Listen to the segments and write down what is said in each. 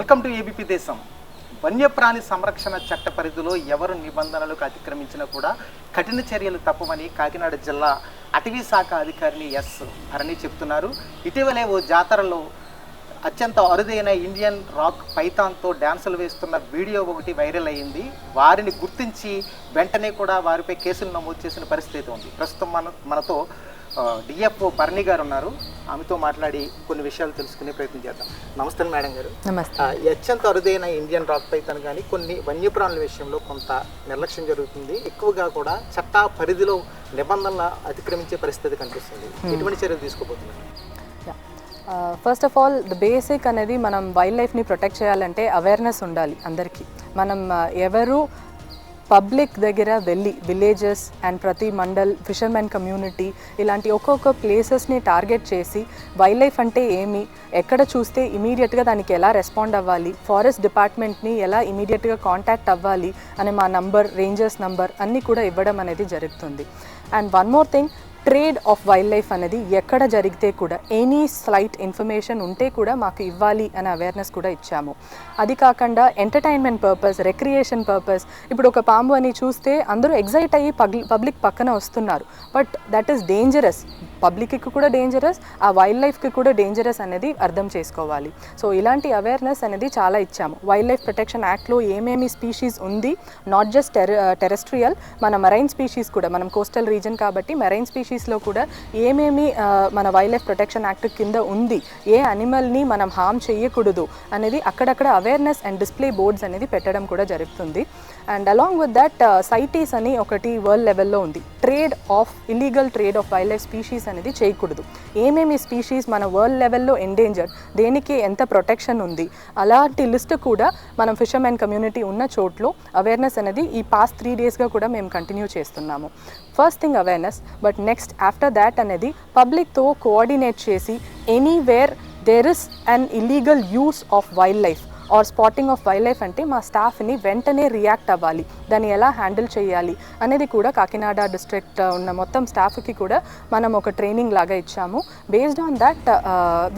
Welcome to ABP దేశం. వన్యప్రాణి సంరక్షణ చట్ట పరిధిలో ఎవరు నిబంధనలకు అతిక్రమించినా కూడా కఠిన చర్యలు తప్పవని కాకినాడ జిల్లా అటవీ శాఖ అధికారిని ఎస్ భరణి చెప్తున్నారు. ఇటీవలే ఓ జాతరలో అత్యంత అరుదైన ఇండియన్ రాక్ పైథాన్తో డ్యాన్సులు వేస్తున్న వీడియో ఒకటి వైరల్ అయ్యింది వారిని గుర్తించి వెంటనే కూడా వారిపై కేసులు నమోదు చేసిన పరిస్థితి ఉంది. ప్రస్తుతం మన మనతో డిఎఫ్ఓ భరణి గారు ఉన్నారు. ఆమెతో మాట్లాడి కొన్ని విషయాలు తెలుసుకునే ప్రయత్నం చేద్దాం. నమస్తే మేడం గారు. అత్యంత అరుదైన ఇండియన్ రాక్ పైథాన్ కానీ కొన్ని వన్యప్రాణుల విషయంలో కొంత నిర్లక్ష్యం జరుగుతుంది. ఎక్కువగా కూడా చట్ట పరిధిలో నిబంధనల అతిక్రమించే పరిస్థితి కనిపిస్తుంది. ఎటువంటి చర్యలు తీసుకోబోతున్నారు? First of all the basic అనేది మనం వైల్డ్ లైఫ్ని ప్రొటెక్ట్ చేయాలంటే అవేర్నెస్ ఉండాలి అందరికీ. మనం uh, ఎవరు పబ్లిక్ దగ్గర వెళ్ళి విలేజెస్ అండ్ ప్రతి మండల్ ఫిషర్మెన్ కమ్యూనిటీ ఇలాంటి ఒక్కొక్క ప్లేసెస్ని టార్గెట్ చేసి వైల్డ్ లైఫ్ అంటే ఏమి ఎక్కడ చూస్తే ఇమీడియట్గా దానికి ఎలా రెస్పాండ్ అవ్వాలి ఫారెస్ట్ డిపార్ట్మెంట్ని ఎలా ఇమీడియట్గా కాంటాక్ట్ అవ్వాలి అనే మా నంబర్ రేంజర్స్ నంబర్ అన్నీ కూడా ఇవ్వడం అనేది జరుగుతుంది. And one more thing trade of wildlife అనేది ఎక్కడ జరిగితే కూడా ఎనీ స్లైట్ ఇన్ఫర్మేషన్ ఉంటే కూడా మాకు ఇవ్వాలి అనే అవేర్నెస్ కూడా ఇచ్చాము. అది కాకుండా ఎంటర్టైన్మెంట్ పర్పస్ రిక్రియేషన్ పర్పస్ ఇప్పుడు ఒక పాంబు అని చూస్తే అందరూ ఎగ్జైట్ అయ్యి పబ్లిక్ పక్కన వస్తున్నారు. But that is dangerous. పబ్లిక్కి కూడా డేంజరస్ ఆ వైల్డ్ లైఫ్కి కూడా డేంజరస్ అనేది అర్థం చేసుకోవాలి. సో ఇలాంటి అవేర్నెస్ అనేది చాలా ఇచ్చాము. వైల్డ్ లైఫ్ ప్రొటెక్షన్ యాక్ట్లో ఏమేమి స్పీషీస్ ఉంది? నాట్ జస్ట్ టెర టెరెస్ట్రియల్ మన మెరైన్ స్పీషీస్ కూడా మనం కోస్టల్ రీజన్ కాబట్టి మెరైన్ స్పీషీస్లో కూడా ఏమేమి uh, మన వైల్డ్ లైఫ్ ప్రొటెక్షన్ యాక్ట్ కింద ఉంది? ఏ అనిమల్ని మనం హామ్ చేయకూడదు? అనేది అక్కడక్కడ అవేర్నెస్ అండ్ డిస్ప్లే బోర్డ్స్ అనేది పెట్టడం కూడా జరుగుతుంది. And along with that CITES అని ఒకటి వరల్డ్ లెవెల్లో ఉంది. Trade of illegal trade of wildlife species అనేది చేయకూడదు. ఏమేమి స్పీషీస్ మన వరల్డ్ లెవెల్లో ఎండేంజర్డ్ దేనికి ఎంత ప్రొటెక్షన్ ఉంది అలాంటి లిస్ట్ కూడా మనం ఫిషర్మెన్ కమ్యూనిటీ ఉన్న చోట్లో అవేర్నెస్ అనేది ఈ పాస్ట్ త్రీ డేస్గా కూడా మేము కంటిన్యూ చేస్తున్నాము. First thing awareness but next after that అనేది పబ్లిక్తో కోఆర్డినేట్ చేసి anywhere there is an illegal use of wildlife or spotting of wildlife అంటే మా స్టాఫ్ని వెంటనే రియాక్ట్ అవ్వాలి. దాన్ని ఎలా హ్యాండిల్ చేయాలి అనేది కూడా కాకినాడ డిస్ట్రిక్ట్ ఉన్న మొత్తం స్టాఫ్కి కూడా మనం ఒక ట్రైనింగ్ లాగా ఇచ్చాము. బేస్డ్ ఆన్ దట్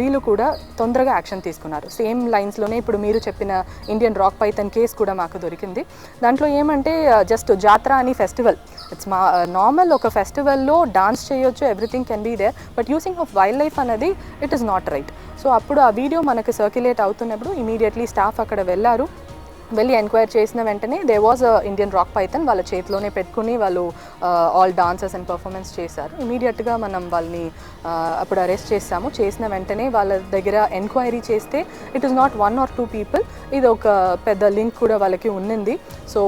వీళ్ళు కూడా తొందరగా యాక్షన్ తీసుకున్నారు. సేమ్ లైన్స్లోనే ఇప్పుడు మీరు చెప్పిన ఇండియన్ రాక్ పైథన్ కేస్ కూడా మాకు దొరికింది. దాంట్లో ఏమంటే uh, జస్ట్ జాతర అని ఫెస్టివల్ ఇట్స్ మా నార్మల్ ఒక ఫెస్టివల్లో డాన్స్ చేయొచ్చు everything can be there but using of wildlife అనేది it is not right so అప్పుడు ఆ వీడియో మనకు సర్క్యులేట్ అవుతున్నప్పుడు ఇమీడియట్లీ స్టాఫ్ అక్కడ వెళ్ళారు. వెళ్ళి ఎంక్వైర్ చేసిన వెంటనే they was Indian rock python వాళ్ళ చేతిలోనే పెట్టుకుని వాళ్ళు ఆల్ డాన్సర్స్ అండ్ పర్ఫార్మెన్స్ చేశారు. ఇమీడియట్గా మనం వాళ్ళని uh, అప్పుడు అరెస్ట్ చేసాము చేసిన వెంటనే వాళ్ళ దగ్గర ఎంక్వైరీ చేస్తే it is not one or two people ఇది ఒక పెద్ద లింక్ కూడా వాళ్ళకి ఉన్నింది. సో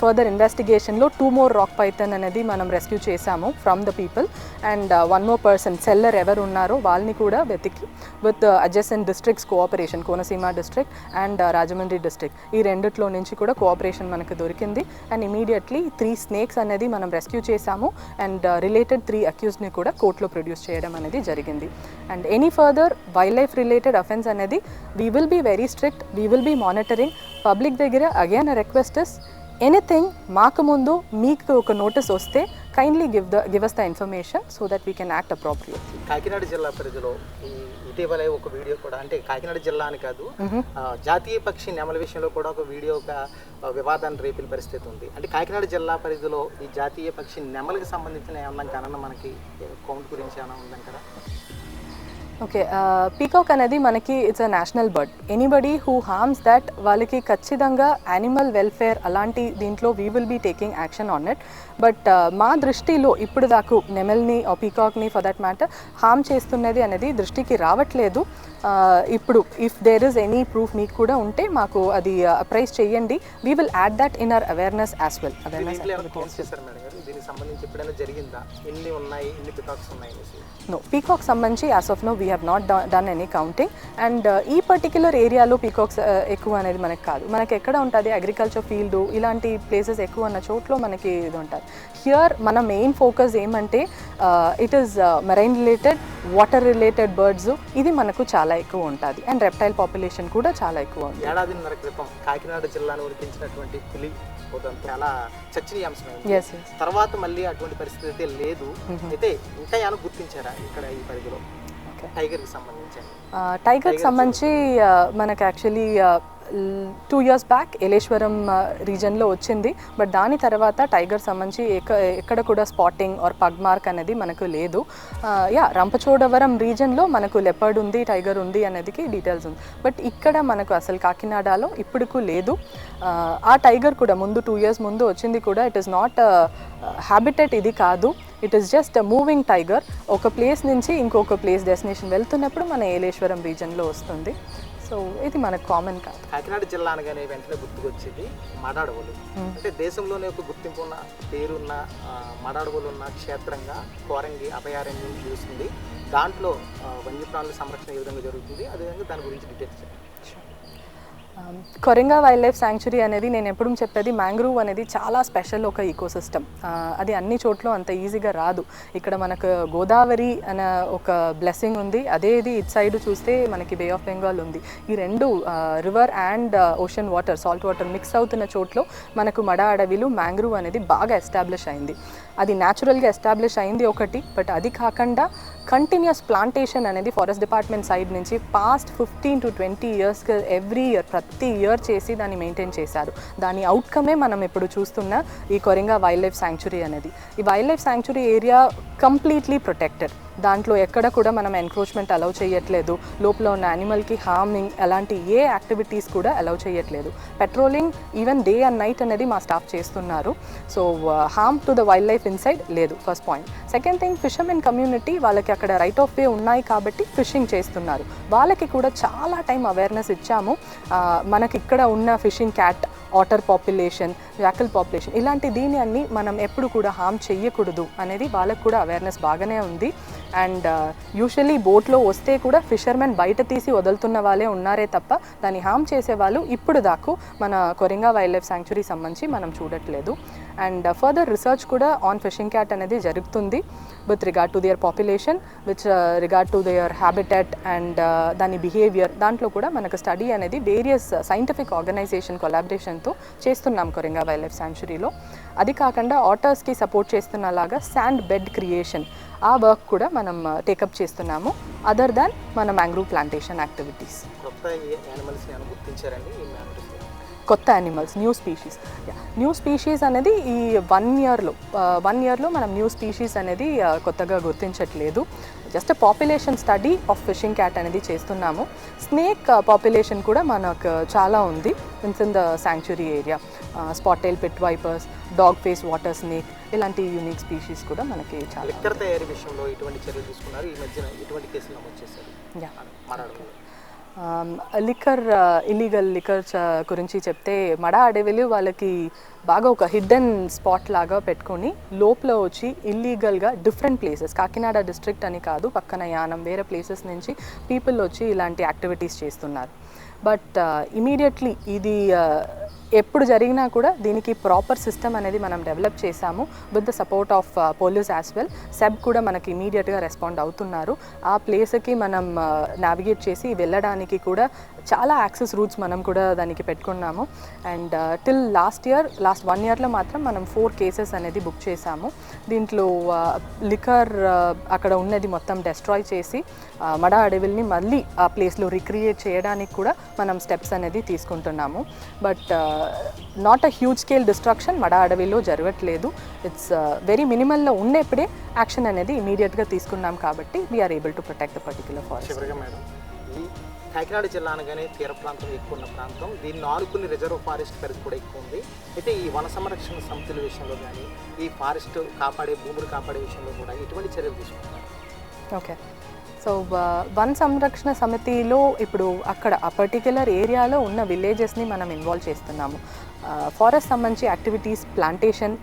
ఫర్దర్ ఇన్వెస్టిగేషన్లో టూ మోర్ రాక్ పైథన్ అనేది మనం రెస్క్యూ చేసాము from the people and one more person seller ఎవరు ఉన్నారో వాళ్ళని కూడా వెతికి with adjacent districts cooperation Konaseema district and uh, Rajahmundry district ఈ రెండిట్లో నుంచి కూడా కోఆపరేషన్ మనకు దొరికింది. అండ్ ఇమీడియట్లీ త్రీ స్నేక్స్ అనేది మనం రెస్క్యూ చేసాము అండ్ రిలేటెడ్ త్రీ అక్యూస్ని కూడా కోర్టులో ప్రొడ్యూస్ చేయడం అనేది జరిగింది. And any further wildlife related offence అనేది we will be very strict we will be monitoring public దగ్గర అగైన్ రిక్వెస్ట్ ఇస్ ఎనీథింగ్ మాకు ముందు మీకు ఒక నోటీస్ వస్తే kindly give the give us the information so that we can act appropriately Kakinada జిల్లా పరిధిలో ఇటీవలే ఒక వీడియో కూడా అంటే కాకినాడ జిల్లా అని కాదు జాతీయ పక్షి నెమల విషయంలో కూడా ఒక వీడియో ఒక వివాదాన్ని రేపిన పరిస్థితి ఉంది. అంటే కాకినాడ జిల్లా పరిధిలో ఈ జాతీయ పక్షి నెమలికి సంబంధించిన ఏమన్నా గణన మనకి కౌంట్ గురించి ఏమైనా ఉందంటారా? ఓకే పీకాక్ అనేది మనకి it's a national bird anybody who harms that వాళ్ళకి ఖచ్చితంగా యానిమల్ వెల్ఫేర్ అలాంటి దీంట్లో we will be taking action on it but మా దృష్టిలో ఇప్పుడు దాకా నెమల్ని పీకాక్ని ఫర్ దట్ మ్యాటర్ హార్మ్ చేస్తున్నది అనేది దృష్టికి రావట్లేదు. Uh, ఇప్పుడు if there is any proof మీకు కూడా ఉంటే మాకు అది అప్రైజ్ చేయండి. We will add that in our awareness as well awareness సంబంధించి ఎప్పుడైనా జరిగిందా? ఎన్ని ఉన్నాయి? ఎన్ని పికాక్స్ ఉన్నాయి నో పీకాక్ సంబంధించి as of no we have not done any counting and ఈ పర్టిక్యులర్ ఏరియాలో పీకాక్స్ ఎక్కువ అనేది మనకి కాదు. మనకి ఎక్కడ ఉంటుంది? అగ్రికల్చర్ ఫీల్డ్ ఇలాంటి ప్లేసెస్ ఎక్కువ ఉన్న చోట్ల మనకి ఇది ఉంటుంది. హియర్ మన మెయిన్ ఫోకస్ ఏమంటే it is marine related water related birds ఇది మనకు చాలా ఎక్కువ ఉంటుంది. అండ్ రెప్టైల్ పాపులేషన్ కూడా చాలా ఎక్కువ ఉంది. ఏడాదిన్నర క్రితం కాకినాడ జిల్లాను ఉడిపించినటువంటి పులి ఉదంతం చాలా చర్చనీయాంశమైంది తర్వాత మళ్ళీ అటువంటి పరిస్థితి అయితే లేదు. అయితే ఇంకా ఏమైనా గుర్తించారా ఇక్కడ ఈ పరిధిలో? టైగర్కి సంబంధించి. టైగర్కి సంబంధించి మనకు actually two years back Eleswaram రీజన్లో వచ్చింది. బట్ దాని తర్వాత టైగర్ సంబంధించి ఎక్కడ కూడా స్పాటింగ్ ఆర్ పగ్ మార్క్ అనేది మనకు లేదు. యా రంపచోడవరం రీజన్లో మనకు లెపర్డ్ ఉంది టైగర్ ఉంది అనేదికి డీటెయిల్స్ ఉంది. బట్ ఇక్కడ మనకు అసలు కాకినాడలో ఇప్పుడుకు లేదు. Uh, ఆ, ఆ టైగర్ కూడా ముందు టూ ఇయర్స్ ముందు వచ్చింది కూడా ఇట్ ఈస్ నాట్ హ్యాబిటెట్ ఇది కాదు. It is just moving tiger ఒక ప్లేస్ నుంచి ఇంకొక ప్లేస్ డెస్టినేషన్ వెళ్తున్నప్పుడు మన ఏలేశ్వరం రీజన్లో వస్తుంది. సో ఇది మనకు కామన్ కాదు. కాకినాడ జిల్లా అనగానే వెంటనే గుర్తుకొచ్చేది మడాడవులు. అంటే దేశంలోనే ఒక గుర్తింపు ఉన్న పేరున్న మడాడవులు ఉన్న క్షేత్రంగా కోరంగి అభయారణ్యం చూస్తుంది దాంట్లో వన్యప్రాణుల సంరక్షణ ఏ విధంగా జరుగుతుంది అదేవిధంగా దాని గురించి డీటెయిల్స్ చెప్పండి. కొరింగా వైల్డ్ లైఫ్ శాంక్చురీ అనేది నేను ఎప్పుడు చెప్పేది మ్యాంగ్రూవ్ అనేది చాలా స్పెషల్ ఒక ఈకోసిస్టమ్ uh, అది అన్ని చోట్ల అంత ఈజీగా రాదు. ఇక్కడ మనకు గోదావరి అనే ఒక బ్లెస్సింగ్ ఉంది. అదే ఇది ఇట్ సైడ్ చూస్తే మనకి బే ఆఫ్ బెంగాల్ ఉంది. ఈ రెండు river and ocean water salt water mix అవుతున్న చోట్ల మనకు మడ అడవిలు మ్యాంగ్రూవ్ అనేది బాగా ఎస్టాబ్లిష్ అయింది. అది న్యాచురల్గా ఎస్టాబ్లిష్ అయింది ఒకటి. బట్ అది కాకుండా కంటిన్యూస్ ప్లాంటేషన్ అనేది ఫారెస్ట్ డిపార్ట్మెంట్ సైడ్ నుంచి పాస్ట్ ఫిఫ్టీన్ టు ట్వంటీ ఇయర్స్గా ఎవ్రీ ఇయర్ ప్రతి ఇయర్ చేసి దాన్ని మెయింటైన్ చేశారు. దాని అవుట్కమే మనం ఇప్పుడు చూస్తున్న ఈ కొరింగా వైల్డ్ లైఫ్ శాంక్చురీ అనేది. ఈ wildlife sanctuary area completely protected దాంట్లో ఎక్కడ కూడా మనం ఎన్క్రోచ్మెంట్ అలౌ చేయట్లేదు. లోపల ఉన్న యానిమల్కి హార్మింగ్ అలాంటి ఏ యాక్టివిటీస్ కూడా అలౌ చేయట్లేదు. Patrolling even day and night అనేది మా స్టాఫ్ చేస్తున్నారు. So harm to the wildlife inside లేదు first point second thing fishermen community వాళ్ళకి అక్కడ రైట్ ఆఫ్ వే ఉన్నాయి కాబట్టి ఫిషింగ్ చేస్తున్నారు. వాళ్ళకి కూడా చాలా టైం అవేర్నెస్ ఇచ్చాము. మనకి ఇక్కడ ఉన్న fishing cat otter population jackal population ఇలాంటి దీని అన్ని మనం ఎప్పుడు కూడా హామ్ చేయకూడదు అనేది వాళ్ళకు కూడా అవేర్నెస్ బాగానే ఉంది. అండ్ uh, యూజువల్లీ బోట్లో వస్తే కూడా ఫిషర్మెన్ బయట తీసి వదులుతున్న వాళ్ళే ఉన్నారే తప్ప దాన్ని హామ్ చేసే వాళ్ళు ఇప్పుడు దాకు మన కొరింగా వైల్డ్ లైఫ్ శాంక్చురీ సంబంధించి మనం చూడట్లేదు. అండ్ ఫర్దర్ రీసెర్చ్ కూడా ఆన్ ఫిషింగ్ క్యాట్ అనేది జరుగుతుంది with regard to their population with regard to their habitat and దాని బిహేవియర్ దాంట్లో కూడా మనకు స్టడీ అనేది వేరియస్ సైంటిఫిక్ ఆర్గనైజేషన్ కొలాబరేషన్తో చేస్తున్నాం కొరింగా వైల్డ్ లైఫ్ శాంచురీలో అది కాకుండా ఆటర్స్కి సపోర్ట్ చేస్తున్నలాగా శాండ్ బెడ్ క్రియేషన్ ఆ వర్క్ కూడా మనం uh, టేకప్ చేస్తున్నాము. అదర్ దాన్ మన మ్యాంగ్రూవ్ ప్లాంటేషన్ యాక్టివిటీస్ కొత్త యానిమల్స్ని గుర్తించారండి? కొత్త animals new species new species అనేది ఈ వన్ ఇయర్లో వన్ ఇయర్లో మనం న్యూ స్పీషీస్ అనేది కొత్తగా గుర్తించట్లేదు. Just population study of fishing cat అనేది చేస్తున్నాము. స్నేక్ పాపులేషన్ కూడా మనకు చాలా ఉంది. ఇన్స్ in the sanctuary area spotted pit vipers dog face water snake ఇలాంటి యూనిక్ స్పీషీస్ కూడా మనకి చాలా తయారీ విషయంలో ఎటువంటి చర్యలు తీసుకున్నారు? ఈ మధ్యన ఎటువంటి కేసులు నమోదు చేశారు. లిక్కర్ ఇల్లీగల్ లిక్కర్ గురించి చెప్తే మడ అడవిలు వాళ్ళకి బాగా ఒక హిడ్డెన్ స్పాట్ లాగా పెట్టుకొని లోపల వచ్చి ఇల్లీగల్గా డిఫరెంట్ ప్లేసెస్ కాకినాడ డిస్ట్రిక్ట్ అని కాదు పక్కన యానం వేరే ప్లేసెస్ నుంచి పీపుల్ వచ్చి ఇలాంటి యాక్టివిటీస్ చేస్తున్నారు. బట్ ఇమీడియట్లీ ఇది ఎప్పుడు జరిగినా కూడా దీనికి ప్రాపర్ సిస్టమ్ అనేది మనం డెవలప్ చేశాము with the support of police as well. SEB కూడా మనకి ఇమీడియట్గా రెస్పాండ్ అవుతున్నారు. ఆ ప్లేస్కి మనం నావిగేట్ చేసి వెళ్ళడానికి కూడా చాలా యాక్సెస్ రూట్స్ మనం కూడా దానికి పెట్టుకున్నాము. And till last year last one ఇయర్లో మాత్రం మనం ఫోర్ కేసెస్ అనేది బుక్ చేశాము. దీంట్లో uh, లికర్ uh, అక్కడ ఉన్నది మొత్తం డెస్ట్రాయ్ చేసి uh, మడ అడవిల్ని మళ్ళీ ఆ ప్లేస్లో రిక్రియేట్ చేయడానికి కూడా మనం స్టెప్స్ అనేది తీసుకుంటున్నాము. But not a huge scale destruction మడ అడవిలో జరగట్లేదు. ఇట్స్ వెరీ మినిమల్లో ఉండేప్పుడే యాక్షన్ అనేది ఇమీడియట్గా తీసుకున్నాం కాబట్టి we are able to protect the particular forest madam Kakinada జిల్లా అనగానే తీర ప్రాంతం ఎక్కువ ఉన్న ప్రాంతం. దీన్ని ఆనుకుని రిజర్వ్ ఫారెస్ట్ పరిధి కూడా ఎక్కువ ఉంది. అయితే ఈ వన సంరక్షణ సమితుల విషయంలో కానీ ఈ ఫారెస్ట్ కాపాడే భూములు కాపాడే విషయంలో కూడా ఎటువంటి చర్యలు తీసుకుంటారు? ఓకే. సో వన్ సంరక్షణ సమితిలో ఇప్పుడు అక్కడ ఆ పర్టిక్యులర్ ఏరియాలో ఉన్న విలేజెస్ని మనం ఇన్వాల్వ్ చేస్తున్నాము. ఫారెస్ట్ సంబంధించి activities plantation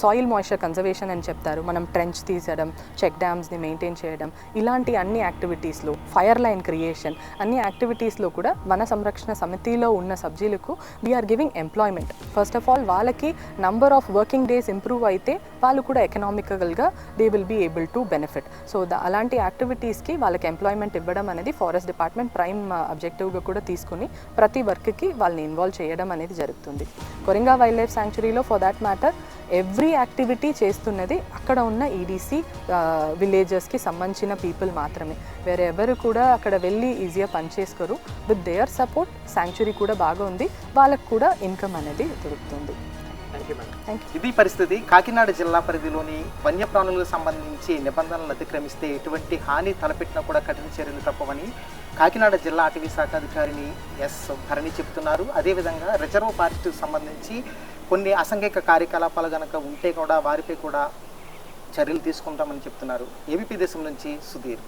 soil moisture conservation అని చెప్తారు. మనం ట్రెంచ్ తీసడం చెక్ డ్యామ్స్ని మెయింటైన్ చేయడం ఇలాంటి అన్ని యాక్టివిటీస్లో ఫైర్ లైన్ క్రియేషన్ అన్ని యాక్టివిటీస్లో కూడా వన సంరక్షణ సమితిలో ఉన్న సబ్జీలకు we are giving employment first of all వాళ్ళకి number of working days improve అయితే వాళ్ళు కూడా ఎకనామికల్గా they will be able to benefit so the అలాంటి యాక్టివిటీస్కి వాళ్ళకి ఎంప్లాయ్మెంట్ ఇవ్వడం అనేది ఫారెస్ట్ డిపార్ట్మెంట్ ప్రైమ్ అబ్జెక్టివ్గా కూడా తీసుకుని ప్రతి వర్క్కి వాళ్ళని ఇన్వాల్వ్ చేయడం అనేది జరుగుతుంది. Coringa wildlife శాంక్చురీలో for that matter every activity చేస్తున్నది అక్కడ ఉన్న ఈడీసీ విలేజెస్కి సంబంధించిన పీపుల్ మాత్రమే. వేరే ఎవరు కూడా అక్కడ వెళ్ళి ఈజీగా పనిచేసుకోరు విత్ దేయర్ సపోర్ట్ శాంక్చురీ కూడా బాగా ఉంది వాళ్ళకు కూడా ఇన్కమ్ అనేది దొరుకుతుంది. ఇది పరిస్థితి. కాకినాడ జిల్లా పరిధిలోని వన్యప్రాణులకు సంబంధించి నిబంధనలు అతిక్రమిస్తే ఎటువంటి హాని తలపెట్టినా కూడా కఠిన చర్యలు తప్పవని కాకినాడ జిల్లా అటవీ శాఖ అధికారిని ఎస్ భరణి చెప్తున్నారు అదేవిధంగా రిజర్వ్ ఫారెస్ట్కి సంబంధించి కొన్ని అసంఘిక కార్యకలాపాలు కనుక ఉంటే కూడా వారిపై కూడా చర్యలు తీసుకుంటామని చెప్తున్నారు. ఏబీపీ దేశం నుంచి సుధీర్.